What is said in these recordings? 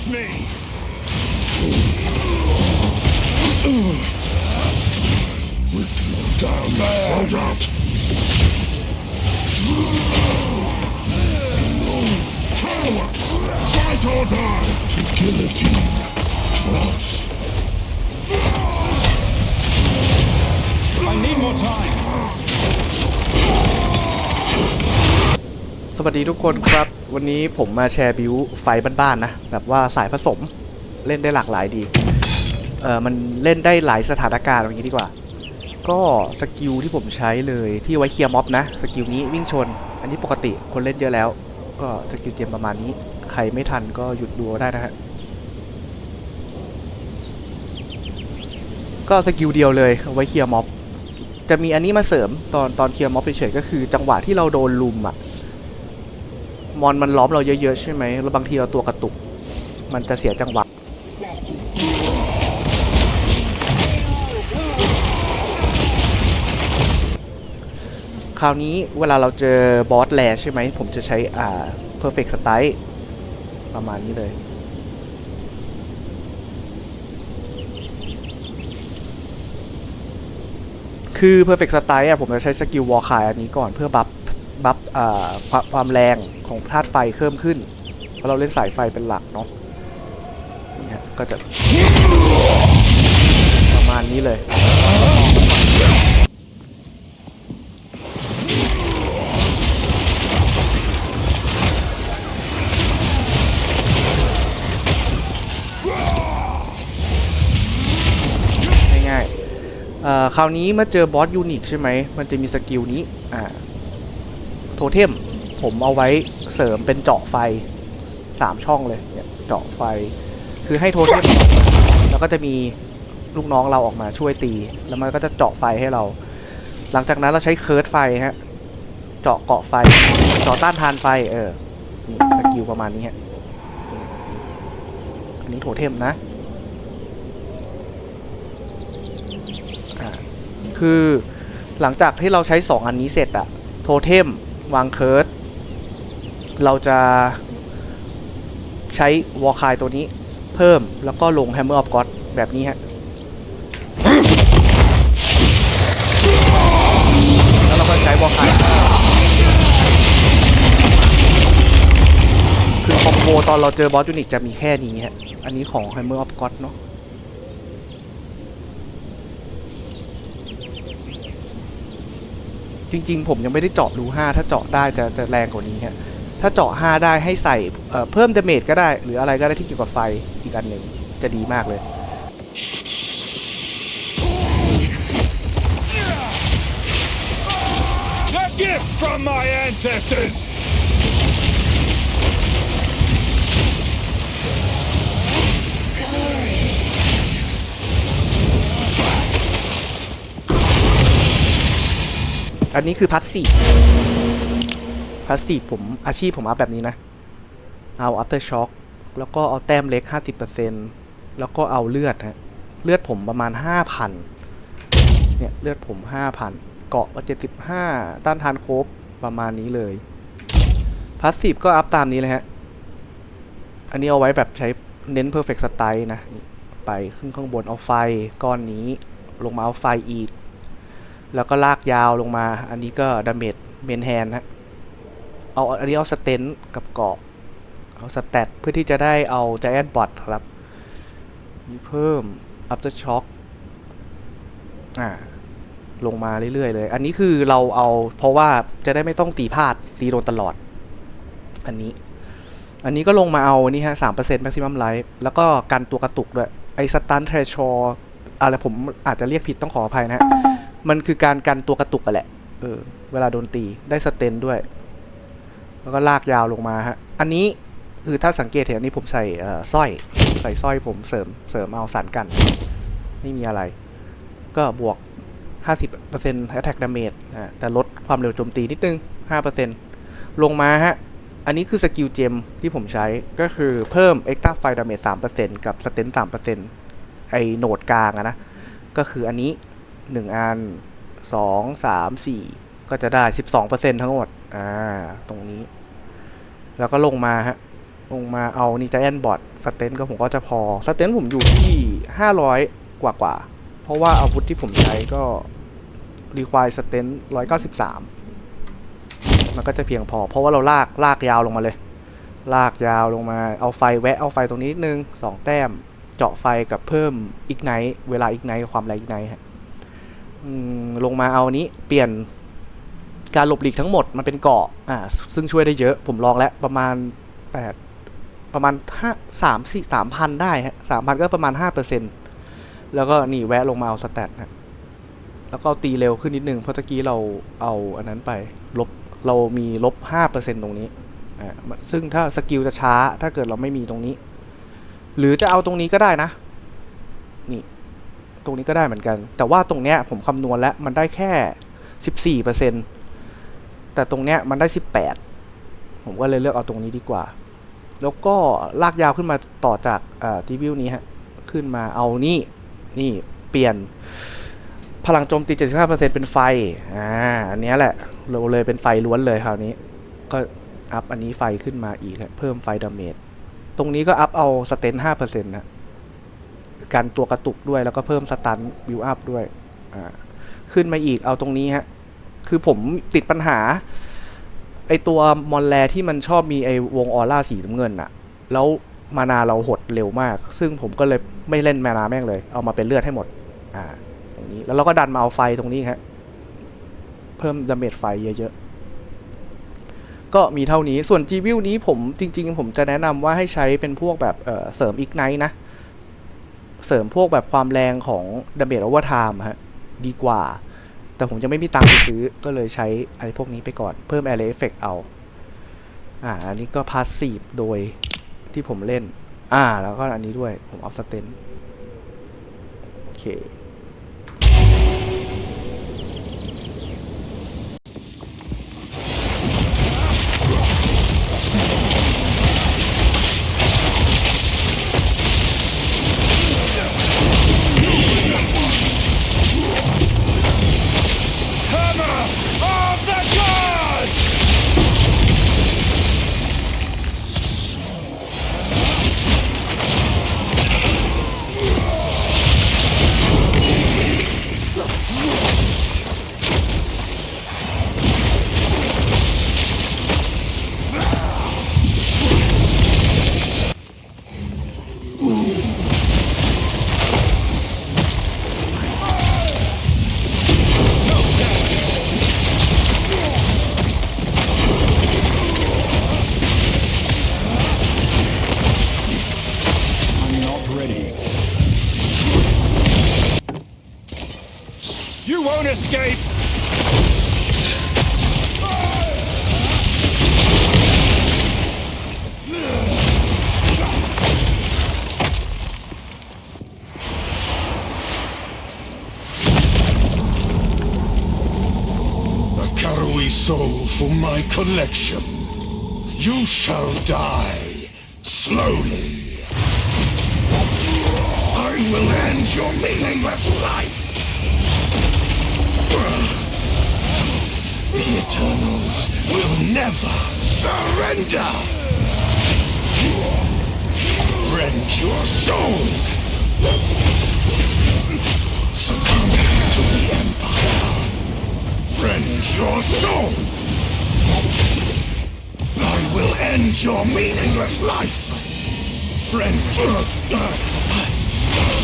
That's me! Hold up! Cowards! Fight or die! Guillotine! I need more time! สวัสดีทุกคนครับ วันนี้ผมมาแชร์บิวไฟบ้านๆนะ แบบว่าสายผสมเล่นได้หลากหลายดี เออมันเล่นได้หลายสถานการณ์อย่างนี้ดีกว่า ก็สกิลที่ผมใช้เลยที่ไว้เคลียร์ม็อบนะ สกิลนี้วิ่งชน อันนี้ปกติคนเล่นเยอะแล้ว ก็สกิลเกมประมาณนี้ ใครไม่ทันก็หยุดดูได้นะฮะ ก็สกิลเดียวเลยไว้เคลียร์ม็อบ จะมีอันนี้มาเสริมตอนตอนเคลียร์ม็อบเฉยๆก็คือ จังหวะที่เราโดนลุมอะ มอนมันล้อมเราเยอะๆใช่ไหมแล้วบางทีเราตัวกระตุก มันจะเสียจังหวะคราวนี้เวลาเราเจอบอสแลใช่ไหม ผมจะใช้อ่า perfect strike ประมาณนี้เลย คือ perfect strike อะผมจะใช้สกิลวอลคายอันนี้ก่อนเพื่อบัฟ บัฟความแรงของธาตุไฟเพิ่มขึ้น เพราะเราเล่นสายไฟเป็นหลักเนาะนี่ฮะก็จะประมาณนี้เลยง่ายๆคราวนี้เมื่อเจอบอสยูนิคใช่ไหม มันจะมีสกิลนี้ อ่า โทเทมผมเอาไว้เสริมเป็นเจาะไฟสามช่องเลยเนี่ยเจาะไฟ คือให้โทเทมแล้วก็จะมีลูกน้องเราออกมาช่วยตี แล้วมันก็จะเจาะไฟให้เรา หลังจากนั้นเราใช้เคิร์ดไฟฮะเจาะเกาะไฟ เจาะต้านทานไฟ เออสกิลประมาณนี้ฮะอันนี้โทเทมนะคือหลังจากที่เราใช้ 2 อันนี้เสร็จอะโทเทม วางเคิร์ดเราจะใช้วอลคายตัวนี้เพิ่มแล้วก็ลง Hammer of God แบบนี้ฮะแล้วเราก็ใช้วอลคายคือคอมโบตอนเราเจอบอสยูนิคจะมีแค่นี้ฮะ อันนี้ของ Hammer of God เนาะ จริง ๆ ผมยังไม่ได้เจาะรู5ถ้าเจาะได้จะจะแรงกว่านี้ฮะถ้าเจาะ 5 ได้ให้ใส่เเพิ่มเดเมจก็ได้ หรืออะไรก็ได้ที่เกี่ยวกับไฟอีกอันหนึ่งจะดีมากเลย อันนี้คือพัสซีพัสซีผมอาชีพผมอัพแบบนี้นะ เอา after shock แล้วก็เอาแต้มเล็ก 50%แล้วก็เอาเลือดฮะ เลือดผมประมาณ 5,000 เนี่ย เลือดผม 5,000 เกาะก็75 ต้านทานโครบประมาณนี้เลยพัสซีฟก็อัพตามนี้เลยฮะ อันนี้เอาไว้แบบใช้เน้น perfect strike นะนี่ไปขึ้นข้างบนเอาไฟก้อนนี้ ลงมาเอาไฟอีก แล้วก็ลากยาวลงมา อันนี้ก็ดาเมจเมนแฮนฮะ เอาอันนี้เอาสเตนกับเกาะ เอาสแตทเพื่อที่จะได้เอา g จ a n t Bot ครับ มีเพิ่ม After Shock อ่าลงมาเรื่อยๆเลย อันนี้คือเราเอาเพราะว่าจะได้ไม่ต้องตีพลาดตีโดนตลอด อันนี้ อันนี้ก็ลงมาเอานี่ฮะ3% maximum life แม็กซิมัมไลท์แล้วก็กันตัวกระตุกด้วย ไอ้ stun threshold อะไรผมอาจจะเรียกผิดต้องขออภัยนะฮะ มันคือการกันตัวกระตุกกันแหละ เออ เวลาโดนตีได้สเตนด้วย แล้วก็ลากยาวลงมาฮะ อันนี้คือถ้าสังเกตเห็นอันนี้ผมใส่สร้อย ใส่สร้อยผมเสริมเสริมเอาสารกัน ไม่มีอะไร ก็บวก 50% attack damage อ่าแต่ลดความเร็วโจมตีนิดนึง 5%ลงมาฮะ อันนี้คือสกิลเจมที่ผมใช้ก็คือเพิ่ม extra fire damage 3%กับ s t e n 3%ไอโหนดกลางอะนะ ก็คืออันนี้ หนึ่งอันสองสามสี่ก็จะได้สิบสองเปอร์เซ็นทั้งหมด อ่า ตรงนี้ แล้วก็ลงมาฮะ ลงมาเอานี่จะแอนบอดสเตนก็ผมก็จะพอ สเตนผมอยู่ที่ห้าร้อยกว่ากว่า เพราะว่าอาวุธที่ผมใช้ก็ require strength 193มันก็จะเพียงพอ เพราะว่าเราลากลากยาวลงมาเลย ลากยาวลงมา เอาไฟแวะเอาไฟตรงนี้นิดนึงสองแต้ม เจาะไฟกับเพิ่มอีกไนท์เวลาอีกไนท์ความแรงอีกไนท์ฮะ ลงมาเอานี้เปลี่ยนการหลบหลีกทั้งหมดมันเป็นเกาะอ่าซึ่งช่วยได้เยอะผมลองแล้วประมาณแปดประมาณห้าสามสี่สามพันได้ฮะสามพันก็ประมาณห้าเปอร์เซ็นแล้วก็นี่แวะลงมาเอาสแตทฮะแล้วก็ตีเร็วขึ้นนิดนึงเพราะตะกี้เราเอาอันนั้นไปลบเรามีลบห้าเปอร์เซ็นตรงนี้อ่าซึ่งถ้าสกิลจะช้าถ้าเกิดเราไม่มีตรงนี้ หรือจะเอาตรงนี้ก็ได้นะ นี่ ตรงนี้ก็ได้เหมือนกัน แต่ว่าตรงเนี้ยผมคำนวณแล้วมันได้แค่สิบสี่เปอร์เซ็นแต่ตรงเนี้ยมันได้สิบแปดผมก็เลยเลือกเอาตรงนี้ดีกว่า แล้วก็ลากยาวขึ้นมาต่อจากทีวิวนี้ฮะ ขึ้นมาเอานี่ นี่เปลี่ยนพลังโจมตี 75%เป็นไฟ อ่า อันนี้แหละ เราเลยเป็นไฟล้วนเลยคราวนี้ ก็อัพอันนี้ไฟขึ้นมาอีกเพิ่มไฟดาเมจ ตรงนี้ก็อัพเอาสเตนห้าเปอร์เซ็นต์นะ การตัวกระตุกด้วยแล้วก็เพิ่มสตันบิวอัพด้วยอ่าขึ้นมาอีกเอาตรงนี้ฮะ คือผมติดปัญหา ไอตัวมอนแลที่มันชอบมีไอวงออร่าสีน้ำเงินอะแล้วมานาเราหดเร็วมาก ซึ่งผมก็เลยไม่เล่นมานาแม่งเลย เอามาเป็นเลือดให้หมด อ่า ตรงนี้ แล้วเราก็ดันมาเอาไฟตรงนี้ฮะ เพิ่มดาเมจไฟเยอะๆ ก็มีเท่านี้ ส่วนจีวิวนี้ผมจริง ๆ ผมจะแนะนำว่าให้ใช้เป็นพวกแบบเเสริมอีกไนท์นะ เสริมพวกแบบความแรงของดาเมจโอเวอร์ไทม์ฮะดีกว่า แต่ผมจะไม่มีตังค์ไปซื้อก็เลยใช้อะไรพวกนี้ไปก่อนเพิ่มแอร์เรฟเฟกเอาอ่าอันนี้ก็พาสซีฟโดยที่ผมเล่น อ่า แล้วก็อันนี้ด้วยผมออฟสเตนโอเค soul for my collection. You shall die slowly. I will end your meaningless life. The Eternals will never surrender. Rend your soul. Succumb to the. Rend your soul! I will end your meaningless life! Rend...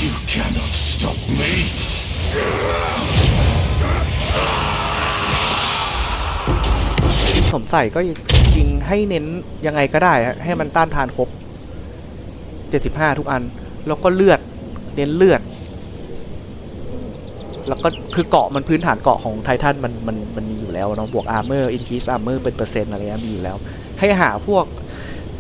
You cannot stop me! ผมใส่ก็จริงให้เน้นยังไงก็ได้ ให้มันต้านทานครบ 75 ทุกอัน แล้วก็เลือด เน้นเลือด แล้วก็คือเกาะมันพื้นฐานเกาะของไททันมันมันมันมีอยู่แล้วเนาะบวกอาร์เมอร์อินคีสอาร์เมอร์เป็นเปอร์เซ็นต์อะไรเงี้ยมีอยู่แล้ว ให้หาพวก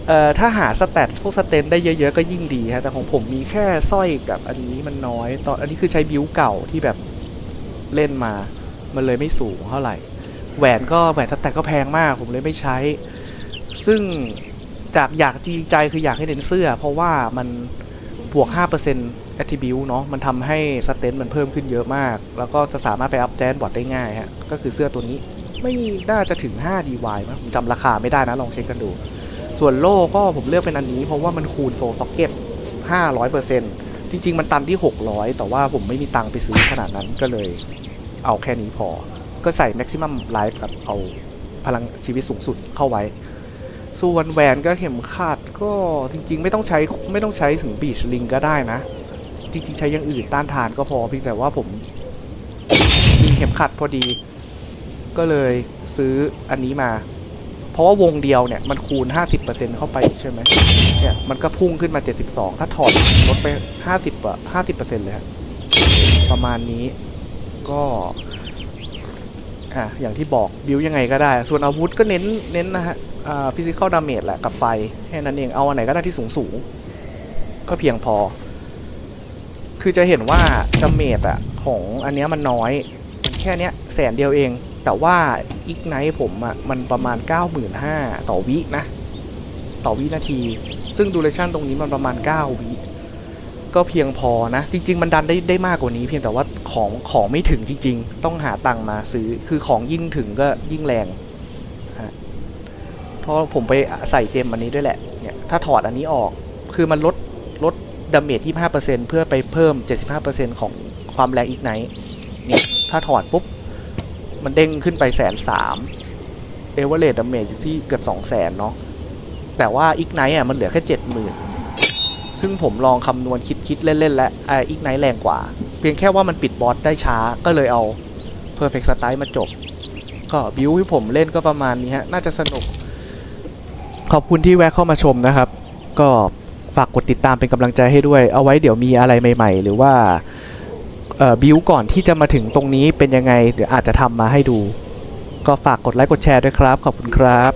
เอ่อถ้าหาสแตทพวกสเตนได้เยอะๆก็ยิ่งดีฮะแต่ของผมมีแค่สร้อยกับอันนี้มันน้อยตอนอันนี้คือใช้บิวเก่าที่แบบเล่นมา มันเลยไม่สูงเท่าไหร่ แหวนก็แหวนสแต็กก็แพงมาก ผมเลยไม่ใช้ ซึ่งจากอยากจริงใจคืออยากให้เน้นเสื้อ เพราะว่ามันบวก5% attribute เนาะมันทำให้สเตนมันเพิ่มขึ้นเยอะมาก แล้วก็จะสามารถไปอัพแจนบอร์ดได้ง่ายฮะก็คือเสื้อตัวนี้ไม่น่าจะถึง 5 DY มั้งผมจำราคาไม่ได้นะ ลองเช็คกันดู ส่วนโล่ก็ผมเลือกเป็นอันนี้ เพราะว่ามันคูณโซซ็อกเก็ต500%จริง ๆ มันตันที่ 600 แต่ว่าผมไม่มีตังค์ไปซื้อขนาดนั้นก็เลยเอาแค่นี้พอ ก็ใส่ maximum life กับเอาพลังชีวิตสูงสุดเข้าไว้ ส่วนแหวนก็เข็มขัดก็จริง ๆ ไม่ต้องใช้ไม่ต้องใช้ถึงบีชลิงก็ได้นะ จริงๆใช้อย่างอื่นต้านทานก็พอเพียงแต่ว่าผมมีเข็มขัดพอดี ก็เลยซื้ออันนี้มา เพราะว่าวงเดียวเนี่ยมันคูณ 50%เข้าไปใช่ไหมเนี่ยมันก็พุ่งขึ้นมา 72 ถ้าถอดลดไป 50อะ50%เลยฮะประมาณนี้ก็อะอย่างที่บอกบิวยังไงก็ได้ ส่วนอาวุธก็เน้นเน้นนะฮะอ่าฟิสิกอลดาเมจแหละกับไฟแค่นั้นเองเอาอันไหนก็ได้ที่สูงสูงก็เพียงพอ คือจะเห็นว่าดาเมจอะของอันเนี้ยมันน้อย แค่เนี้ยแสนเดียวเอง แต่ว่าอีกไนท์ผมอะมันประมาณ 95,000ต่อวินะ ต่อวินาที ซึ่งดูเรชั่นตรงนี้มันประมาณ 9 วิก็เพียงพอนะ จริง ๆ มันดันได้ได้มากกว่านี้ เพียงแต่ว่าของของไม่ถึงจริง ๆ ต้องหาตังค์มาซื้อคือของยิ่งถึงก็ยิ่งแรงฮะเพราะผมไปใส่เจมอันนี้ด้วยแหละเนี่ยถ้าถอดอันนี้ออก คือมันลด ดาเมจ25%เพื่อไปเพิ่ม 75%ของความแรงอีกไนท์เนี่ยถ้าถอดปุ๊บ มันเด้งขึ้นไปแสนสามเอเวอเรดดาเมจอยู่ที่เกือบสองแสนเนาะแต่ว่าอีกไนท์อะมันเหลือแค่เจ็ดหมื่นซึ่งผมลองคำนวณคิดคิดๆเล่น ๆ แล้วอ่าอีกไนท์แรงกว่า เพียงแค่ว่ามันปิดบอสได้ช้าก็เลยเอา Perfect Strike มาจบ ก็บิวที่ผมเล่นก็ประมาณนี้ฮะ น่าจะสนุก ขอบคุณที่แวะเข้ามาชมนะครับ ก็ ฝากกดติดตามเป็นกำลังใจให้ด้วย เอาไว้เดี๋ยวมีอะไรใหม่ ๆ หรือว่าบิวก่อนที่จะมาถึงตรงนี้เป็นยังไงเดี๋ยวอาจจะทำมาให้ดู ก็ฝากกดไลค์กดแชร์ด้วยครับ ขอบคุณครับ